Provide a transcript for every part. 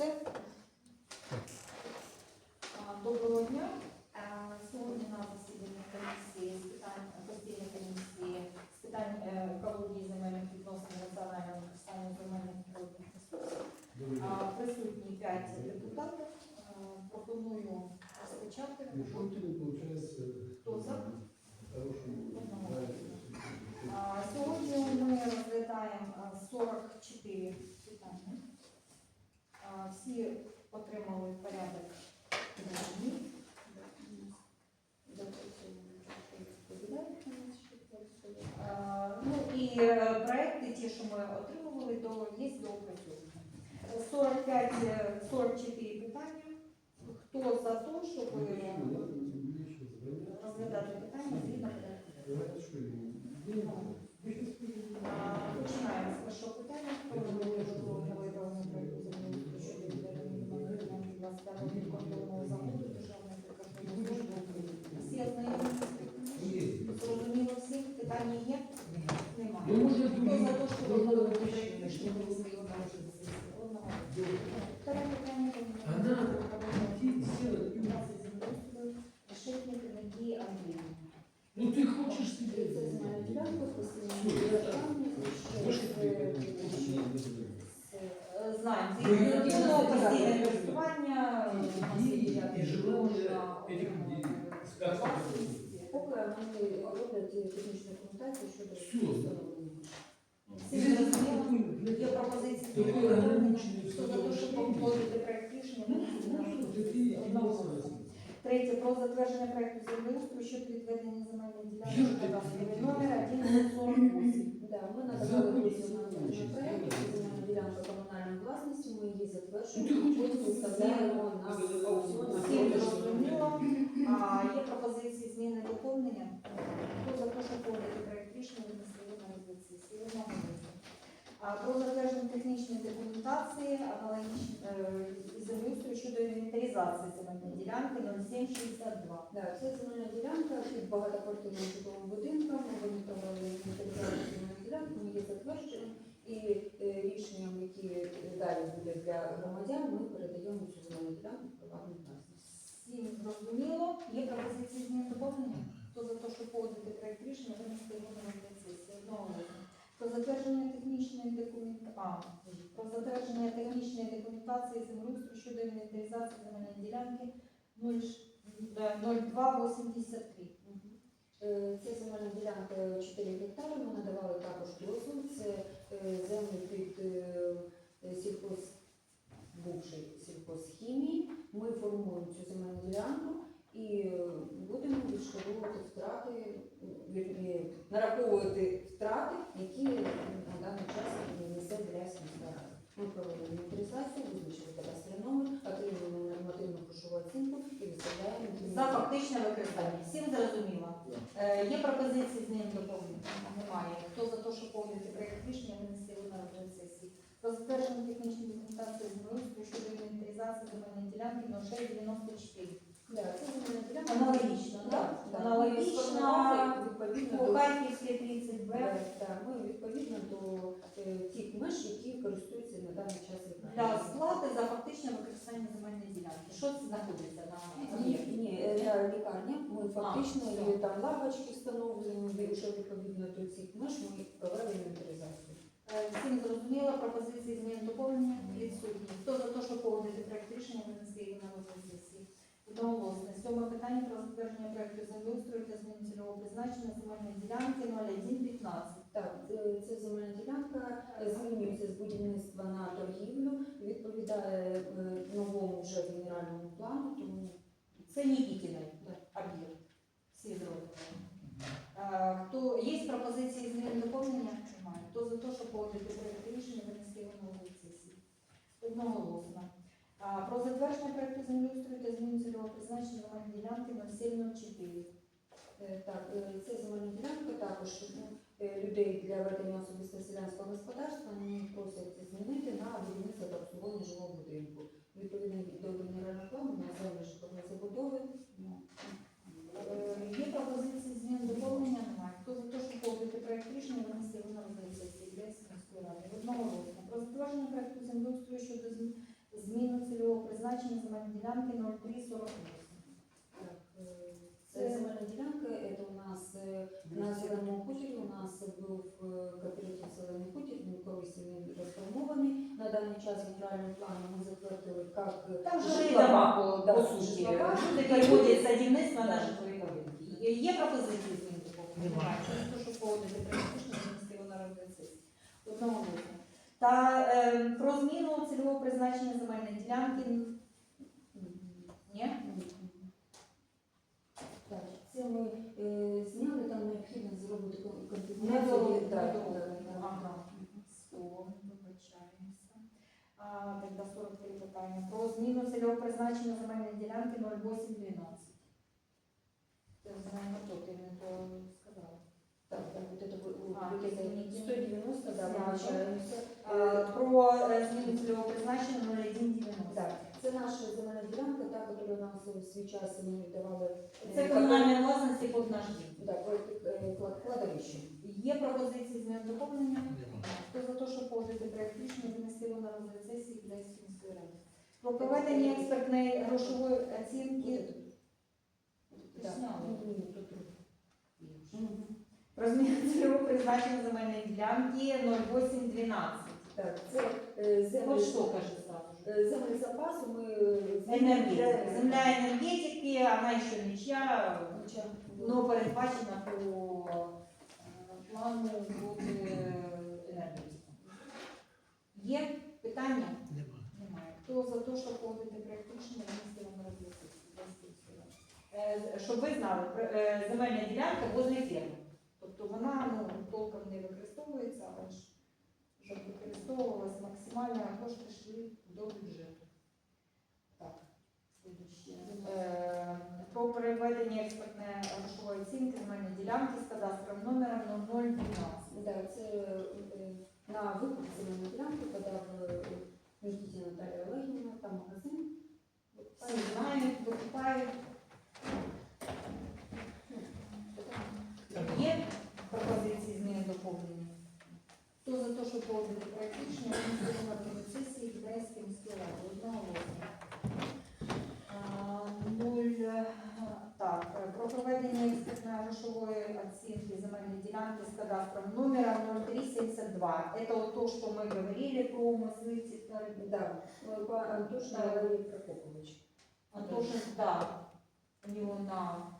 все. Доброго дня. Сьогодні на засіданні комісії з питань постійної комісії з питань е, екології земельних відносин національного використання земельних природних ресурсів. Присутні 5 депутатів. Пропоную розпочати. Виходить, Хто за? Сьогодні ми розглядаємо а, 44 питання. А, Всі отримали порядок. А, Ну і е, проекти, ті, що ми отримували, то є до опрацьовування. 45, е, 44 питання. Хто за те, щоб е, розглядати питання згідно порядку? Затвердження проекту землеустрою щодо відведення земельної ділянки Юрій, номер 1148. Да, ми надавали дозвіл на даний земельна ділянка комунальної власності, ми її затверджуємо, потім виставляємо на аукціон. Всім зрозуміло. А є пропозиції зміни доповнення. Хто за те, щоб погодити проект рішення, винести його на. А Про затвердження технічної документації аналогічно е, землеустрою щодо інвентаризації земельної ділянки 0762. Да, це земельна ділянка під багатоквартирним житловим будинком, вони провели інвентаризацію земельної ділянки, ми її затверджуємо, і е, рішенням, які далі буде для громадян, ми передаємо цю земельну ділянку в приватну власність. Всім зрозуміло. Є пропозиції змін доповнення? Хто за те, щоб погодити проект рішення, винести його на сесії? Документації, а, про затвердження технічної документації землеустрою щодо інвентаризації земельної ділянки 0283. Е, Це земельна ділянка 4 гектари. Ми надавали також дозвіл. Це е, землі під е, сільхоз, бувший сільхозхімії. Ми формуємо цю земельну ділянку і будемо відшкодовувати втрати, нараховувати втрати, які на даний час несе міська рада. Ми провели інвентаризацію, визначили кадастровий номер, отримуємо нормативну грошову оцінку і виставляємо За фактичне використання. Всім зрозуміло. Е, Є пропозиції змін доповнення? Немає. Хто за те, щоб погодити проект рішення, винести його на розгляд сесії? Про затвердження технічної документації землеустрою щодо інвентаризації земельної ділянки 0694. Аналогічно, так? Аналогічно. По Харківській 30Б. Да, да, ми відповідно до е, тих меж, які користуються на даний час Для сплати за фактичне використання земельної ділянки. Що це знаходиться на Ні, ні, е, лікарня ми фактично все. там лавочки встановлені, вже відповідно до цих меж ми провели інвентаризацію. Е, Всім зрозуміло, пропозиції змін доповнення відсутні. Хто за те, щоб погодити проект рішення, винести його на розгляд? Одноголосно. Сьоме питання про затвердження проекту землеустрою для зміни цільового призначення земельної ділянки 0115. Так, е, це земельна ділянка е, змінюється з будівництва на торгівлю, відповідає е, новому вже генеральному плану, тому Це Нікітіний об'єкт. Всі. Е, Хто є пропозиції змін доповнення? Немає. Хто за те, щоб погодити проект рішення, винести його на сесії? Одноголосно. Про затвердження проекту землеустрою та зміну цільового призначення земельної ділянки 0704. Е, Так, е, це земельна ділянка також е, людей для ведення особистого селянського господарства. Вони просять змінити на будівництво та обслуговування жилого будинку. Відповідно до генерального плану на землі житлової забудови. ну, Є пропозиції змін доповнення? Немає. Хто за те, щоб погодити проект рішення, розгляд сесії для міської ради? Одноголосно. Про затвердження проекту землеустрою щодо зм- зміну цільового призначення земельної ділянки 0348. Так, е, Це земельна ділянка, це у нас е, на зеленому хуторі, у нас був е, кооператив зелений хутір, він колись він розформований. На даний час генеральний план ми затвердили як Там вже житлова, дома, по суті, люди переводять садівництво на житлові будинки. Є- Є пропозиції змін такого? Немає. Те, що погодити практично винести його на розгляд. Одного голосу. Та е, про зміну цільового призначення земельної ділянки. Ні? Так, це ми е, зняли, там необхідно зробити Не. Так. Ага. Вибачаємося. А, Тогда 43 питання. Про зміну цільового призначення земельної ділянки 0812. Це знаємо, то ти не то Так, так, вот это вы- А, вот это извините. 190, да, Сняли. вибачаємося. Е, Про е, зміну цільового призначення 0190. Так, це наша земельна ділянка, та, яку у нас у свій час ми давали. е, Це комунальна власності під наш дім. Да, по- е, клад- кладовище. Є пропозиції змін доповнення? Нема. Хто за те, щоб погодити проект рішення, винести його на розгляд сесії Київської міської ради? Про проведення експертної грошової оцінки Так. Зняли. Зміну цільового призначення земельної ділянки 0812. Так, це е, землі, От що каже зразу ж? е, землі запасу ми е, Енергетика. Земля енергетики, вона ще не чия, Нічого. но передбачена по е, плану бути енергетиком. Є питання? Нема. Немає. Хто за те, щоб погодити проект рішення, ради? Е, Щоб ви знали, пр- е, земельна ділянка возле ферми. Тобто вона ну, толком не використовується, але ж щоб використовувалась максимально, а кошти йшли до бюджету. Так. Е, Про переведення експертної грошової оцінки земельної ділянки з кадастровим номером 0012. Да, це е, на викуп експертної грошової оцінки земельної ділянки з кадастром номером 0372. Это вот то, что мы говорили про мыслитель. Да, е, по Антошину Да. Валерій Прокопович. Антошин, да, у него на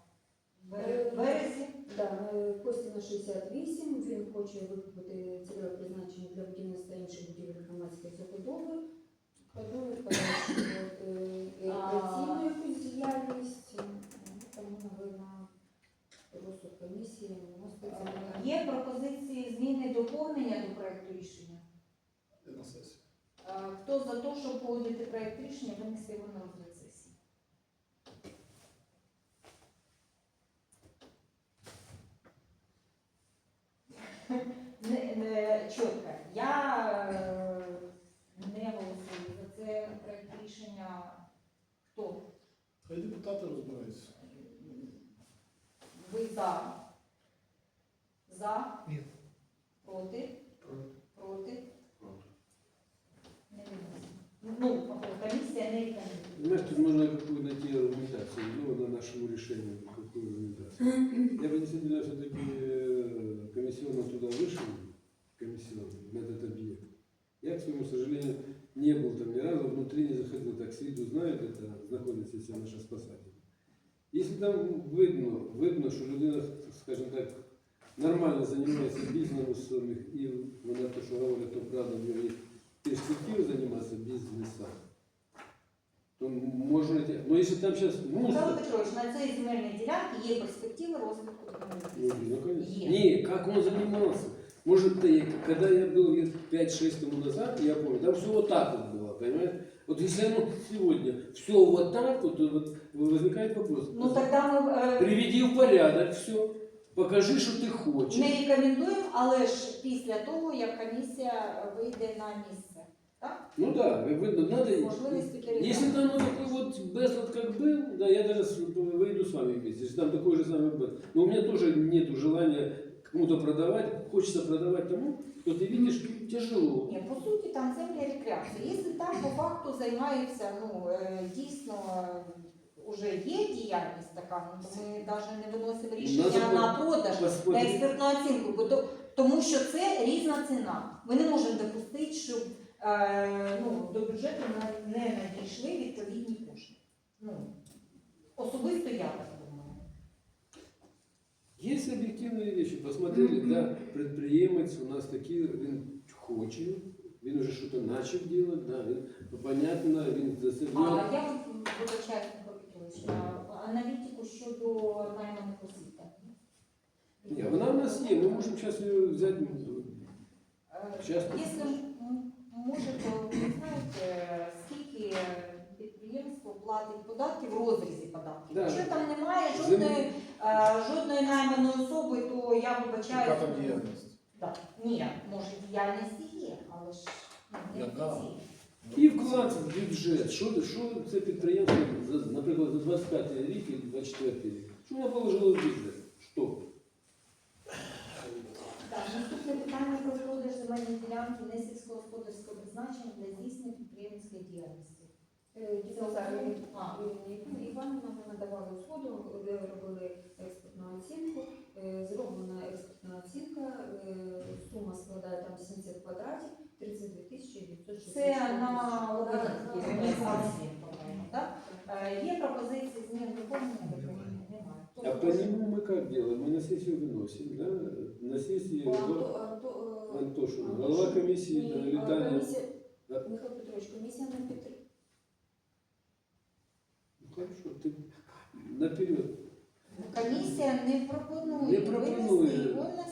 Е, бере- березі. Да, е, Костіна 68, він хоче викупити цільове призначення для будівництва інших будівель громадської забудови. Подумали, подальшу рекреаційну якусь діяльність, Комісії Є пропозиції зміни доповнення до проекту рішення. на сесію. Хто за те, щоб погодити проект рішення, винести його на розгляд сесії? Не, не, чітко. Я е, не голосую за це проект рішення. Хто? Хай депутати розбираються. Ви за? За? Ні. Проти? Проти. Проти? Не виносимо. Ну, комісія не рекомендує. Понимаешь, тут можно какую найти аргументацию, ну, на нашему решению, какую аргументацию. Я бы действительно все-таки комиссионно туда вышел, комиссионно, на этот объект. Я, к своему сожалению, не был там ни разу, внутри не заходил, так с виду знают, это находится все наши спасатели. Если там видно, видно, що людина, скажімо так, нормально займається бізнесом і вона то, що говорить, то правда, в нього є перспективи займатися бізнесом, то можно эти... Но если там сейчас Михайло мусор... Петрович, на цій земельній ділянці є перспективи розвитку Ну, комунікації. ну, конечно. Е. Не, как он занимался? Может, ты- когда я был лет 5-6 тому назад, я помню, там все вот так вот было, понимаешь? Вот если оно сегодня все вот так вот, то вот возникает вопрос. Ну тоді ми е, Приведи в порядок все, покажи, что ты хочешь. не рекомендуємо, але ж після того, як комісія вийде на місце. Так? Ну да, как видно, надо... Можливості перегляду. Если там ну, такой вот безлад как был, да, я даже с- выйду с вами вместе, если там такой же самый безлад. Но у меня тоже нет желания кому-то продавать, хочется продавать тому, то ты видишь, тяжело. Ні, по суті, там земля рекреація. Якщо там по факту займаються, ну е, дійсно вже є діяльність така, ну, то ми навіть не виносимо рішення на продаж, на експертну оцінку, бо то, тому що це різна ціна. Ми не можемо допустити, щоб е, ну, до бюджету на- не надійшли відповідні кошти. Ну, особисто я так думаю. Есть объективные вещи. Посмотрели, да, предприемец у нас такие, він хоче, він уже что-то начал да, він, ну, понятно, він А засердил. я вибачаю, а, аналітику щодо найманих осіб. так? Не, вона у нас є, ми можемо зараз її взяти. Е, Якщо може, то ви знаєте, скільки підприємство платить податки в розрізі податків. Да. Якщо там немає жодної, е, жодної найманої особи, то я вибачаю. Яка там діяльність? Так. Ні, може діяльність є, але ж ну, не Яка? офіційна. І вклад в бюджет. Що, що це підприємство, за- наприклад, за 25 рік і 24 рік? Що воно положило в бюджет? Що? Так, наступне питання про продаж земельної ділянки не сільськогосподарського призначення для здійснення підприємницької діяльності. Е, Дізнався А. Іванівна, ми надавали згоду, де робили експертну оцінку. Е, Зроблена експертна оцінка, е, сума складає там 70 квадратів, 32 тисячі 960 Це на Так, такі так. організації, по-моєму, так? Е, Є пропозиції змін доповнення? Немає. А по нему мы как делаем? Мы на сессию выносим, да? На сессии По Антон- Анто- Анто- е, Антошин, Антошин. голова комиссии Ні, да, а летания. комісія- Да. Михайло Петрович, комісія не підтримує. Ну, Хорошо, ты наперед. Комісія не пропонує Не пропонує. винести його на сесію,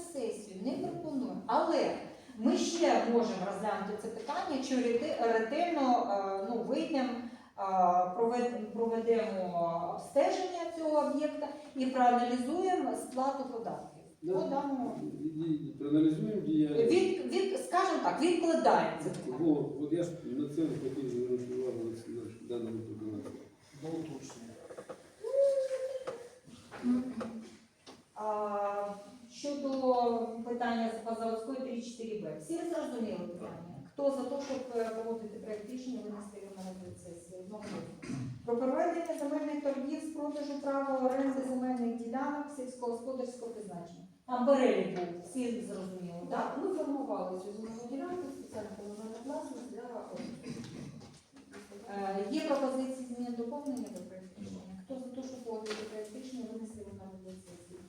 не пропонує. Але ми ще можемо розглянути це питання, чи рети- ретельно е, ну, вийдемо, е, проведемо обстеження цього об'єкта і проаналізуємо сплату податків. Да. По даному Иди, иди, від, від, скажімо так, відкладаємо це вот я ж на целых хотел звернути увагу на даному проблему. До уточнення. А, щодо питання з Пазаводської 3-4Б. Всі зрозуміли питання? Хто за те, щоб е, проводити проект рішення, винести його на сесії? Про проведення земельних торгів з продажу права оренди земельних ділянок сільськогосподарського призначення. Там перелік був, всі зрозуміли, так? Ми формували цю земельну ділянку спеціально комунальна власність для Е, Є пропозиції змін доповнення до проекту рішення. Хто за те, щоб погодити проект рішення, винести його на розгляд сесії?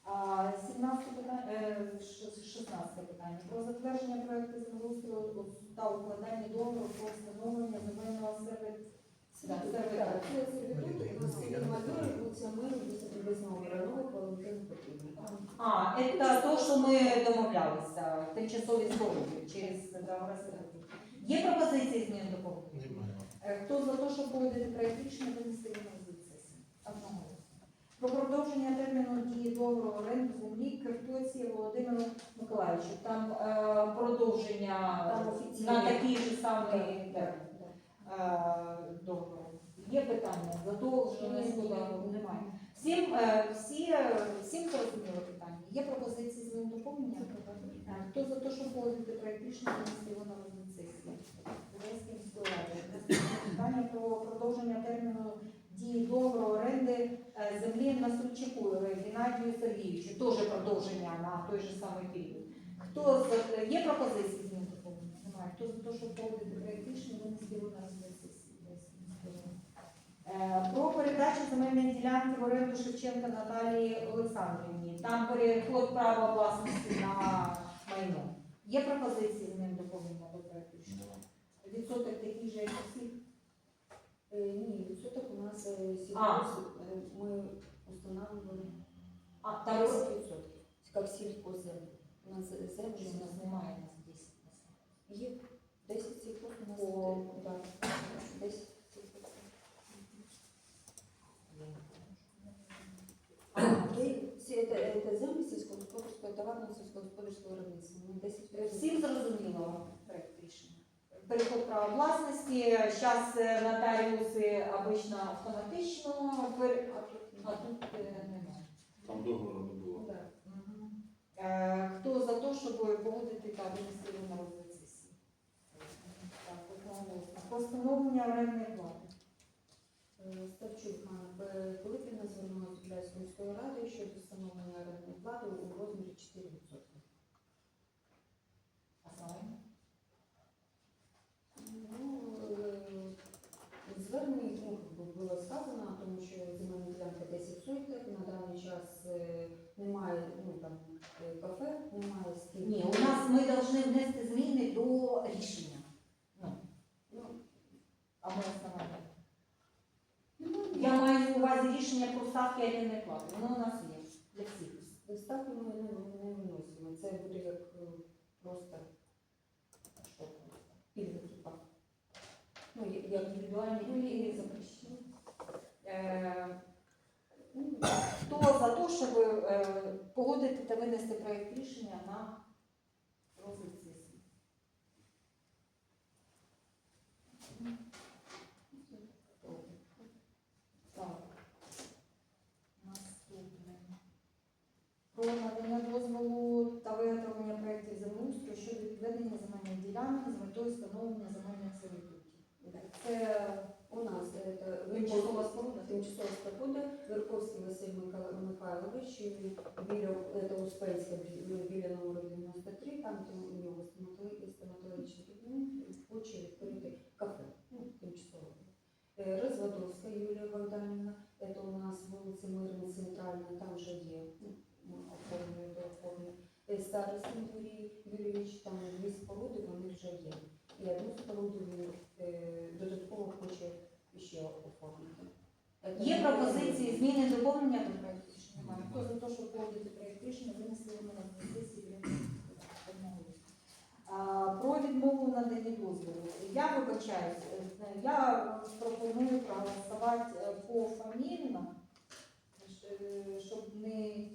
А, 17 питання, е, 16 питання. Про затвердження проекту землеустрою та укладання договору про встановлення земельного сервітуту. Так, це сервітут, у нас є майор, вулиця Миру, вулиця Привезного Воронова, Валентин Петрівна. А, це те, що ми домовлялися, тимчасові здоров'я через договори. Є пропозиції змін доповнення? Немає. Е, Хто за те, щоб проект рішення, винести його на сесії? Одноголосно. Про продовження терміну дії договору оренди землі Киртоці Володимиру Миколаївичу. Там е, продовження Там офіційно. на такий же самий термін е, договору. Є питання? Задовження Ні, ні, ні. немає. Всім, е, всі, е, всім зрозуміло питання. Є пропозиції змін доповнення? Е, Хто за те, щоб погодити проект рішення, на розгляд сесії? Міської ради. Питання про продовження терміну дії договору оренди землі на Сульчику Геннадію Сергійовичу. Теж продовження на той же самий період. Хто за є пропозиції змін доповнення? Немає. Хто за те, щоб погодити проект рішення, винести його на розгляд сесії? Е, Про передачу земельної ділянки в оренду Шевченка Наталії Олександрівні. Там переход права власності на майно. Є пропозиції змін доповнення до рішення? Відсоток такий же, як усіх? Е, Ні, відсоток у нас е, А. сільхоз, е, ми устанавливали А, там 10%, як сільхозземлі. У нас землі у нас немає у нас 10. є 10 сільхоз у нас, По- е, так, 10 сільхоз. А, Це- це- це- це землі сільськогосподарського товарного сільськогосподарського виробництва. Ми 10 Всім зрозуміло проект рішення. Переход права власності. Зараз нотаріуси обично автоматично, пер- а тут е, немає. Там договору не було. Так. Е, Хто за те, щоб погодити та винести його на розгляд сесії? Так, одноголосно. Про встановлення орендної плати. Е, Ставчук Ганна П. Пилипівна звернулася до міської ради щодо встановлення орендної плати у розмірі 4%. А саме? Ну, е, звернення ну, як би було сказано, тому що земельна ділянка 10 соток, на даний час е, немає ну, там, е, кафе, немає скільки. Ні, у нас ми повинні внести зміни до рішення. Ну, Ну, а основання. ну, Я маю на увазі рішення про ставки орендної плати. Воно у нас є для всіх. Ставки ми не, не виносимо. Це буде як е, просто Що? пільги типа. Ну, як- індивідуальні пільги. Е, Ну, Хто за те, щоб е, погодити та винести проєкт рішення на розгляд сесії? Так. Наступне. Про надання дозволу та виготовлення проєктів землеустрою щодо відведення земельних ділянок з метою встановлення земельних сервітутів. Це У нас это Тимчасова споруда? Тимчасова споруда, Верховський Василь Михайлович, біля Успенська, біля номеру 93, там у нього стоматологічний кабінет, хоче відкрити кафе, ну, тимчасово. Е, Розводовська Юлія Богданівна, це у нас вулиця Мирна, центральна, там вже є, ну, ми оформлюємо до оформлення. Старостин Юрій Юрійович, там дві споруди, вони вже є. І одну споруду він е, додатково хоче ще оформити. Є пропозиції зміни доповнення до проєкту рішення? Хто за те, щоб погодити проєкт рішення, винесли його на сесії. Про відмову в наданні дозволу. Я вибачаюсь, е, я пропоную проголосувати е, пофамільно, е, щоб не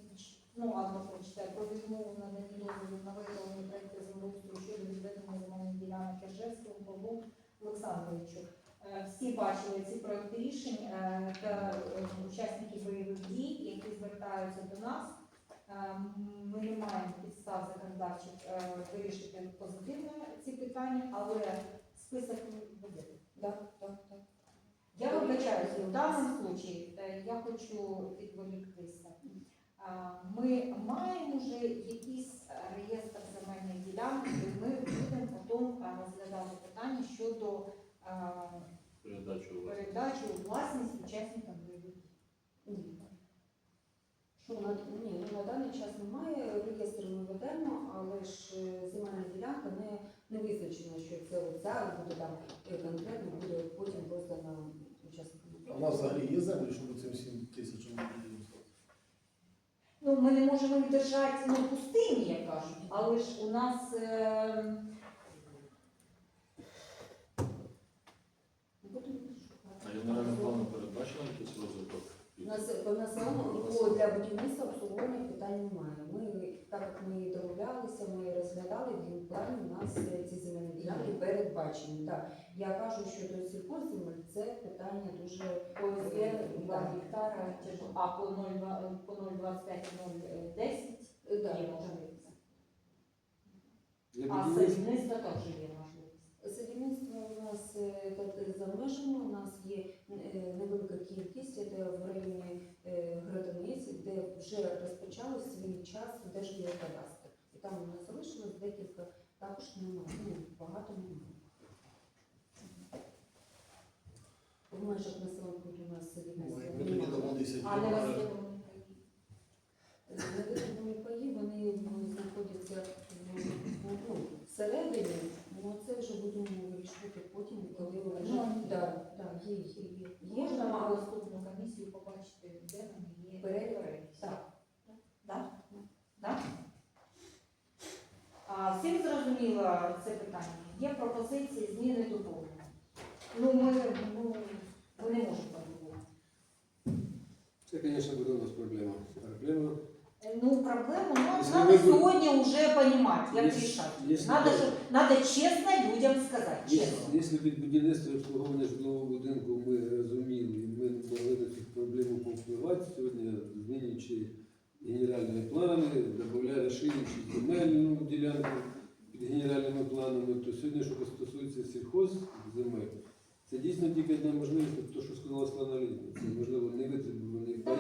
ну, ладно, прочитаю, про відмову в наданні дозволу на виготовлення проєкту землеустрою щодо відведення земельних ділянок Кержевського Павлу Олександровичу. Е, Всі бачили ці проекти рішень е, та е, учасники бойових дій, які звертаються до нас. Ми не маємо підстав законодавчих вирішити позитивно ці питання, але список буде. Так, так, так. Я вибачаюся, в даному случаї я хочу відволіктися. Ми маємо вже якийсь реєстр земельних ділянок, і ми будемо потім розглядати питання щодо передачу у вас. передачі у власність учасникам бойових дій. Що на, ні, ну, на даний час немає, реєстр ми ведемо, але ж е, земельна ділянка не, не визначена, що це оця буде там е, конкретно, буде потім просто на учасникам. А у нас взагалі є землі, щоб цим 7 тисячам? Ну, ми не можемо їх держати ну, пустими, як кажуть, але ж у нас е, Будемо А шукати. Генеральним планом передбачено якийсь розвиток? У нас по населеному для будівництва обслуговування питань немає. Ми, так як ми домовлялися, ми розглядали в генплані, у нас е, ці земельні ділянки передбачені. Так. Я кажу, що до сільхозземель це питання дуже ОСГ е, 2 да. гектара, а по 0,2 по 0,25 0,10 Е, є можливість. А садівництво також є можливість. Садівництво у нас за межами, у нас є невелика кількість, це в районі е, Градиниці, де вже розпочали свій час Держгеокадастр. І там у нас залишилось декілька, також немає, ну, багато немає. В межах населених пунктів у нас Ми садівництва тоді дамо 10 А не гектарів. Невидимі паї, вони знаходяться в- ну, всередині, ну це вже будемо вирішувати потім, коли вже Ну, да, да, є, є, є. Можна на наступну комісію побачити, де вони є перелік? Так. Так? Так? А, всім зрозуміло це питання. Є пропозиції зміни доповнення. Ну, ми, ну, ми не можемо по-другому. це, звісно, буде у нас проблема. Проблема. Ну, проблему ну, надо будем- сегодня уже понимать, как Если- решать. если Надо, мы- надо честно людям сказать, Якщо честно. якщо під будівництво обслуговування житлового будинку ми розуміли, ми могли на цю проблему повпливати сьогодні, змінюючи генеральними планами, додає розширюючи земельну ділянку під генеральними планами, то сьогодні, що стосується сільхозземель, це дійсно тільки одна можливість, то, що сказала Слана Лідна. Це можливо не витребувані Да.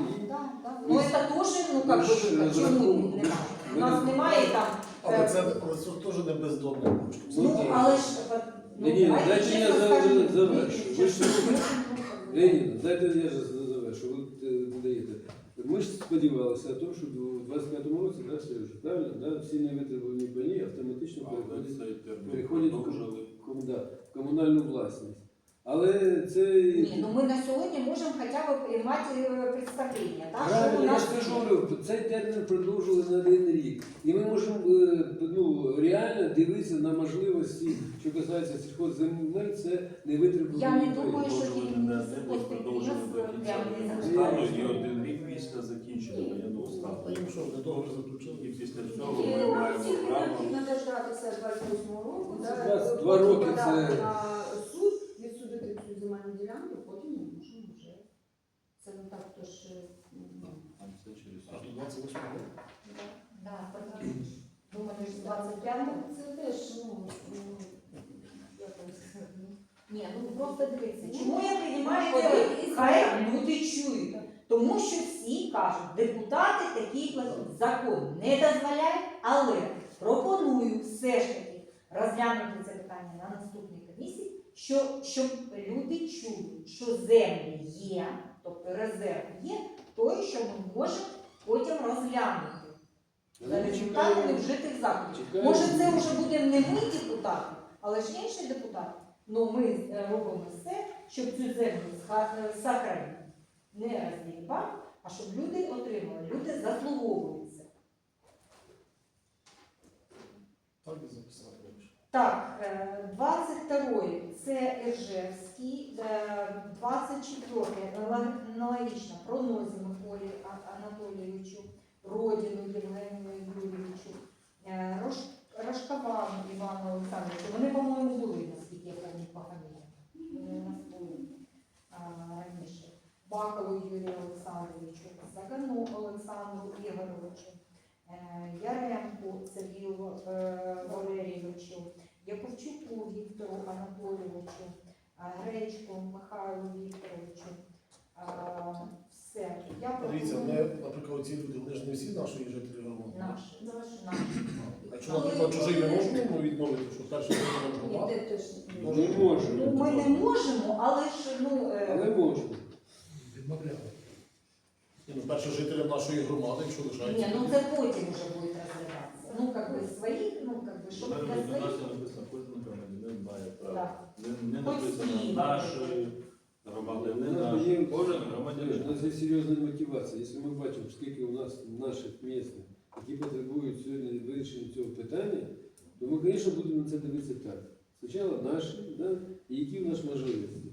Ну, це теж, ну, как би, чому немає? У нас немає там, Але це, але це теж не бездомний кошти. ну, але ж, ну, Ні, ні, давайте дайте я чесно за- завершу. Ви ж- ну, ну. Леонід, дайте я ж завершу, ви е, додаєте. Ми ж сподівалися на те, що у 25-му році, да, Сережа, правильно, да, всі невитребувані паї автоматично переходять переходять да, в комунальну власність. Але це Ні, ну ми на сьогодні можемо хоча б мати е, представлення, так? Що правильно, я нас ж кажу, цей термін продовжили на один рік. І ми можемо е, ну, реально дивитися на можливості, що касається сільхозземель, це невитребувані Я не думаю, що Продовжили до кінця стану і один рік після закінчення воєнного стану. А їм що, не договір заключили? І після цього ми маємо тільки право. необхідно дождатися 28 року, да, 22 потім роки це- на суд, відсудити цю земельну ділянку, потім ми можемо вже. Це не так, то ж ну, А це А до 28 року. Думаю, що 25 це теж, ну, ну, як вам сказати, ну, Ні, ну просто дивіться. Чому я приймаю Один Хай люди чують. Тому що всі кажуть, депутати такі платять. Закон не дозволяє, але пропоную все ж таки розглянути це питання на наступній комісії, що, щоб люди чули, що землі є, тобто резерв є, той, що ми можемо потім розглянути. За результатами вжитих заходів. чекаємо- Може, це вже буде не ми депутати, але ж інші депутати. Ну ми е, робимо все, щоб цю землю сакральну Не розділити, а щоб люди отримали. Люди заслуговуються. Так і записали. бачиш. Так, е, 22 це Іржевський, е, 24 аналогічно про Нозі Миколі Анатолійовичу, Родіну Євгенію Юрійовичу, е, Рашкавану Івану Олександровичу. Вони, по-моєму, були, наскільки я пам'ятаю, по фамілії. Раніше. Бакалу Юрію Олександровичу, Загану Олександру Ігоровичу, е, Яремку Сергію е, Валерійовичу, Яковчуку Віктору Анатолійовичу, Гречку Михайлу Вікторовичу. Все. Я Дивіться, пропоную наприклад, ці люди, вони ж не всі наші жителі громади. наш, Наш. наш. Якщо, наприклад, чужий ми можемо відмовити, що ні, громади. те теж Ну, не можемо. Ну, ми не можемо, але ж ну. е, Але можна. Відмовляли. Ні, ну, першим жителям нашої громади, якщо лишається. Ні, ну це потім вже буде. Ну, как бы своїх, ну, как бы, щоб Тепер для у нас своїх. написано, кожен громадянин має право. Так. Не, не Хоч написано і. нашої громади, не У нас нашої. є- Кожен У громадянин. нас є серйозна мотивація. Якщо ми бачимо, скільки у нас наших місць, які потребують сьогодні вирішення цього питання, то ми, звісно, будемо на це дивитися так. Спочатку наші, да? і які в нас можливості.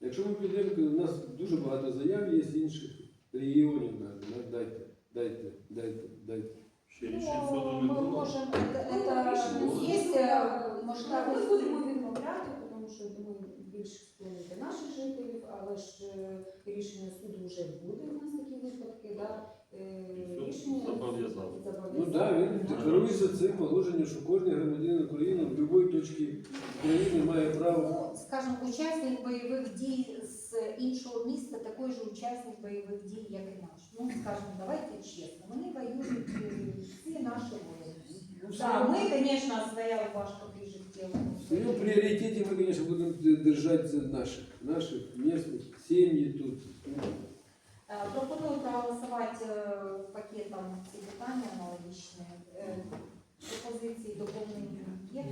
Якщо ми підемо, то у нас дуже багато заяв є з інших регіонів, навіть, да? дайте, дайте, дайте, дайте. Ну, ми можемо, це є так, Ми можливість. будемо відмовляти, тому що ми більш склонні наших жителів, але ж е, рішення суду вже буде у нас такі випадки, да? Е, Суд Рішення зобов'язав. Ну так, да, він декларується цим положенням, що кожен громадянин України в будь-якій точці країни має право. Ну, скажімо, учасник бойових дій з іншого міста, такий же учасник бойових дій, як і наш ну скажем, давайте чесно, вони воюють е, всі наші воїни. Ну, так, ми, звісно, своя рубашка прижиттєва. Ну, в приоритете мы, конечно, будем наших, наших местных, семьи тут. Е, пропоную проголосувати е, пакетом ці питання аналогічні. Пропозиції доповнення є.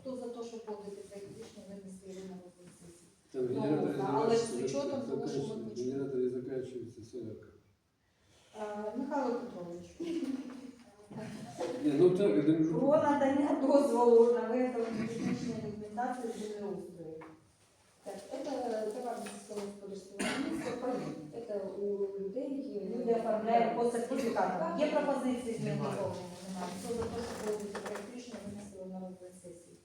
Хто за те, щоб подати проект рішення, винести на розгляд сесії? Там ну, але с учетом того, что мы- Генераторы заканчиваются 40. Михайло Петрович. Не, ну так, это уже... Про надання дозволу на виготовлення технічної документації з землеустрою. Так, это товарное сельскохозяйственное виробництво паи. Это у людей е, Люди оформляють по сертифікатам. Є пропозиції з Немає. доповнення? Немає. Хто за те, щоб проводити проект рішення винесли на розгляд сесії?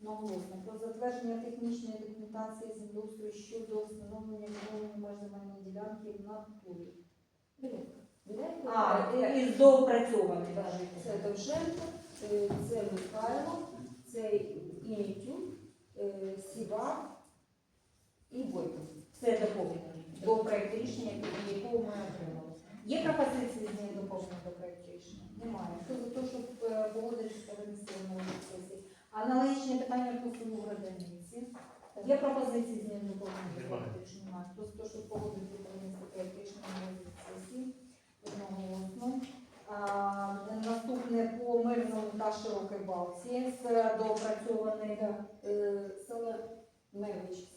Наголосно. Про затвердження технічної документації землеустрою щодо встановлення відновлення меж земельної ділянки в натурі. Дивіться. А, із доопрацьованих. Так, Це Довженко, е, це Михайло, це Інітюк, е, Сіва і Бойко. Це доповнення до проекту рішення, якого ми отримали. Є пропозиції змін доповнення до проекту рішення? Немає. Хто за те, щоб погодитися винести на сесії? Аналогічне питання по селу Градиниці. Є пропозиції змін доповнення до проекту рішення? Немає. Хто за те, щоб погодити винести проект рішення на? Одноголосно. А, Наступне по мирному та широкій балці з доопрацьованих. Е, Села Мевич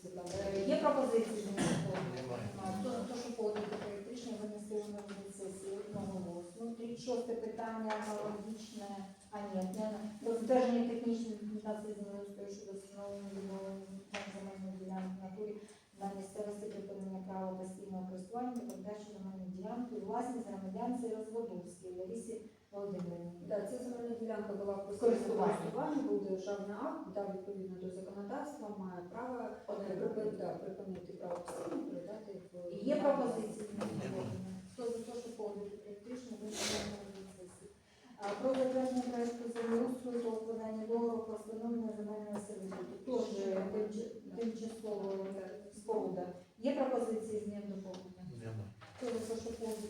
Е, Є пропозиції? Немає. А, Хто щоб погодити проект рішення винести на сесії одноголосно. 36 питання аналогічне, а ні, не про затвердження технічної документації землеустрою щодо встановлення відновлення земельної ділянки натурі на місцевості припинення права постійного користування та передачі земельної ділянки у власність громадянці Розводовській Ларісі Володимирівні. Да, ця земельна ділянка була в Користування. користуванні, був державний акт, да, відповідно до законодавства, має право е, припи- да, припинити право постійно, передати в Є пропозиції змін доповнення? Хто за те, щоб погодити проект рішення винести на розгляд сесії? А, Про затвердження проекту землеустрою та укладання договору про встановлення земельного сервітуту. Теж тимч- тимчасова споруда. Є пропозиції змін?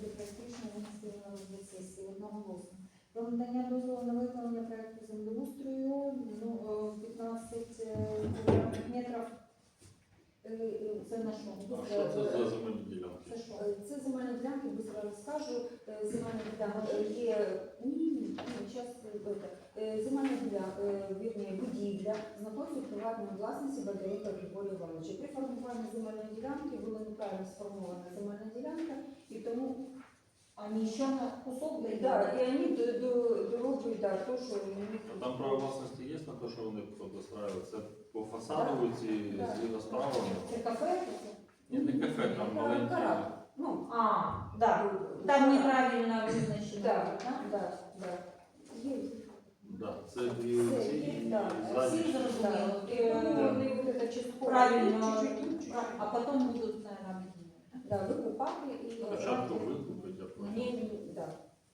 На розгляд сесії одноголосно? Про надання дозволу на виконання проєкту землеустрою ну, е, 15 е, квадратних метрів. Е, е, Це на що? А що це за земельні ділянки? Це що? Е, Це земельні ділянки, быстро розкажу. Земельні ділянка є ні, ні, час е, земельна ділянка, вірні, будівля знаходиться у приватній власності Бадарика Григорія Івановича. При формуванні земельної ділянки була неправильно сформована земельна ділянка, і тому Они еще на кусок дают? да, і вони до, до, дороблюють да, то, що А Там право власності є на те, що вони обостраювали? Це по фасаду ці Так. зліва справа? Это кафе? Ні, не кафе, там Е, маленькі. Ну, А, да. Там неправильно вызначено. Да, да, да. Є. Да, це дві Це ці є, і да. ззаді. Всі зрозуміло. І тому вони вот это частково Правильно. чуть-чуть, чуть-чуть. А потом будут, наверное, объединены. Да, викупати і Спочатку викупить, а потім. Ні, да.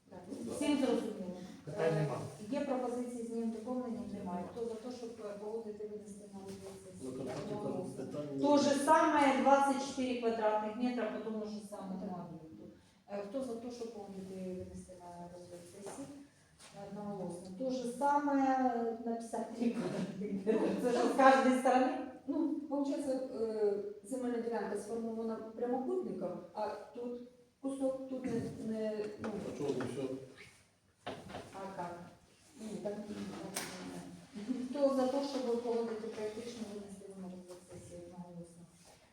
Да. Ну, да. Всім зрозуміло. Питань нема. Е, Є пропозиції змін доповнення? Немає. Хто за те, щоб е, погодити винести на розгляд Ну, там сесії? тільки Одноголосно. питання. То же самое 24 квадратных метра по тому же самому объекту. Э, Кто за то, чтобы погодити винести на розгляд сесії? Одноголосно. То же самое на 53 квадратных метра. Це ж з кожної сторони? Ну, получается, е, земельна ділянка сформована прямокутником, а тут кусок тут не, не ну, А чого ви все? А как? Ну, так, Хто за те, щоб погодити проект рішення винести на сесії одноголосно?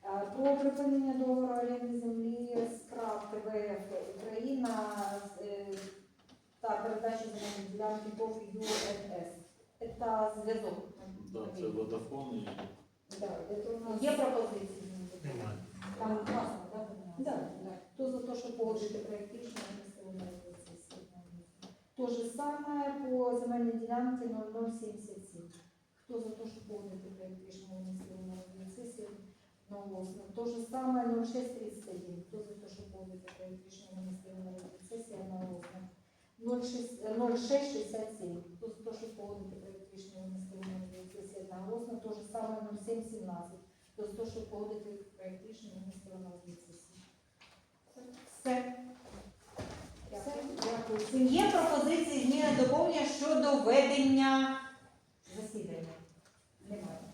Е, Про припинення договору оренди землі з прав ТВФ Україна е, та передачі земельної ділянки ТОВ ЮНС. Це зв'язок. Да, це водофон і Є пропозиції? Немає. Там класно, так? Да, да. Хто за те, щоб погодити проект рішення винести на розгляд сесії? То же саме по земельній ділянці 0077. Хто за те, щоб погодити проект рішення винести на розгляд сесії одноголосно? То же саме 0631. Хто за те, щоб погодити проект рішення винести на розгляд сесії одноголосно? 0667. Э, Тут то, що поводити проєкт рішення внести сесії одноголосно, то ж саме 0717. Тут то, що поводити проєкт рішення внести одноголосно сесії. Все. Дякую. Є пропозиції зміни доповнення щодо ведення засідання? Немає.